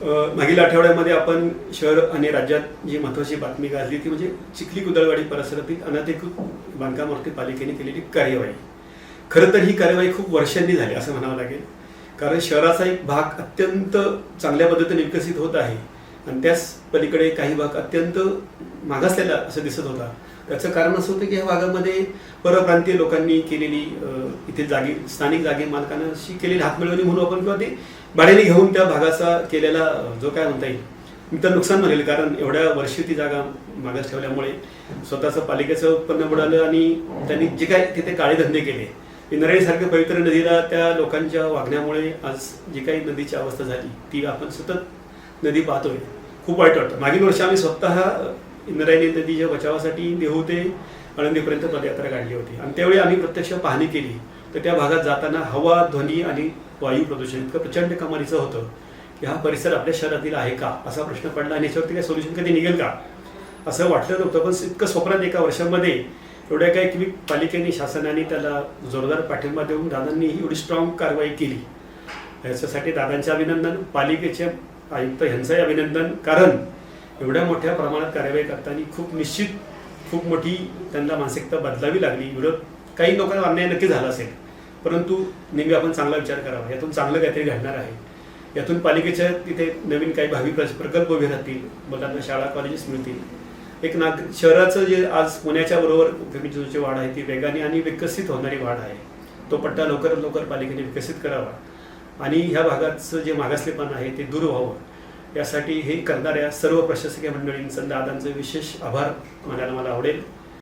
मागील आठवड्यामध्ये आपण शहर आणि राज्यात जी महत्वाची बातमी गाजली ती म्हणजे चिखली कुदळवाडी परिसरातील अनधिकृत बांधकामावरती पालिकेने केलेली कार्यवाही. खरं तर ही कार्यवाही खूप वर्षांनी झाली असं म्हणावं लागेल. कारण शहराचा एक भाग अत्यंत चांगल्या पद्धतीने विकसित होत आहे आणि त्याच पलीकडे काही भाग अत्यंत मागासलेला असं दिसत होता. त्याचं कारण असं होतं की ह्या भागामध्ये परप्रांतीय लोकांनी केलेली इथे जागे स्थानिक जागे मालकांशी केलेली हातमिळवणी म्हणून आपण किंवा ते भाड्याने घेऊन त्या भागाचा केलेला जो काय म्हणता येईल मी तर नुकसान म्हणेल कारण एवढ्या वर्षी ती जागा मागास ठेवल्यामुळे स्वतःचं पालिकेचं उत्पन्न बुडालं आणि त्यांनी जे काय तिथे काळे धंदे केले इंद्रायणीसारख्या पवित्र नदीला त्या लोकांच्या वागण्यामुळे आज जी काही नदीची अवस्था झाली ती आपण सतत नदी पाहतोय. खूप वाईट वाटतं. मागील वर्षी आम्ही स्वतः इंद्रायणी नदीच्या बचावासाठी देहू ते आळंदीपर्यंत पदयात्रा काढली होती. आणि त्यावेळी आम्ही प्रत्यक्ष पाहणी केली. तर त्या भागात जाताना हवा ध्वनी आणि वायू प्रदूषण इतकं प्रचंड कमालीचं होतं की हा परिसर आपल्या शहरातील आहे का? असा प्रश्न पडला आणि याच्यावरती काय सोल्युशन कधी निघेल का? असं वाटलं नव्हतं. पण इतकं स्वप्नात एका वर्षामध्ये एवढ्या काही की पालिकेने शासनाने त्याला जोरदार पाठिंबा देऊन दादांनी ही एवढी स्ट्रॉंग कारवाई केली. याच्यासाठी दादांचे अभिनंदन पालिकेचे आयुक्त यांचंही अभिनंदन. कारण एवढ्या मोठ्या प्रमाणात कार्यवाही करताना खूप निश्चित खूप मोठी त्यांना मानसिकता बदलावी लागली. विरोध काही लोकांना अन्याय नक्की झाला असेल. परंतु नेहमी आपण चांगला विचार करावा. यातून चांगलं काहीतरी घडणार आहे. यातून पालिकेच्या तिथे नवीन काही भावी प्र- प्रकल्प उभे राहतील. मुलांना शाळा कॉलेजेस मिळतील. एक नाग शहराचं जे आज पुण्याच्या बरोबर फेमिनिजमची वाढ आहे ती वेगाने आणि विकसित होणारी वाढ आहे. तो पट्टा लवकरात लवकर पालिकेने विकसित करावा. आणि ह्या भागाचं जे मागासलेपण आहे ते दूर व्हावं. यासाठी हे करणाऱ्या सर्व प्रशासकीय मंडळींचं दादांचं विशेष आभार. मानायला मला आवडेल.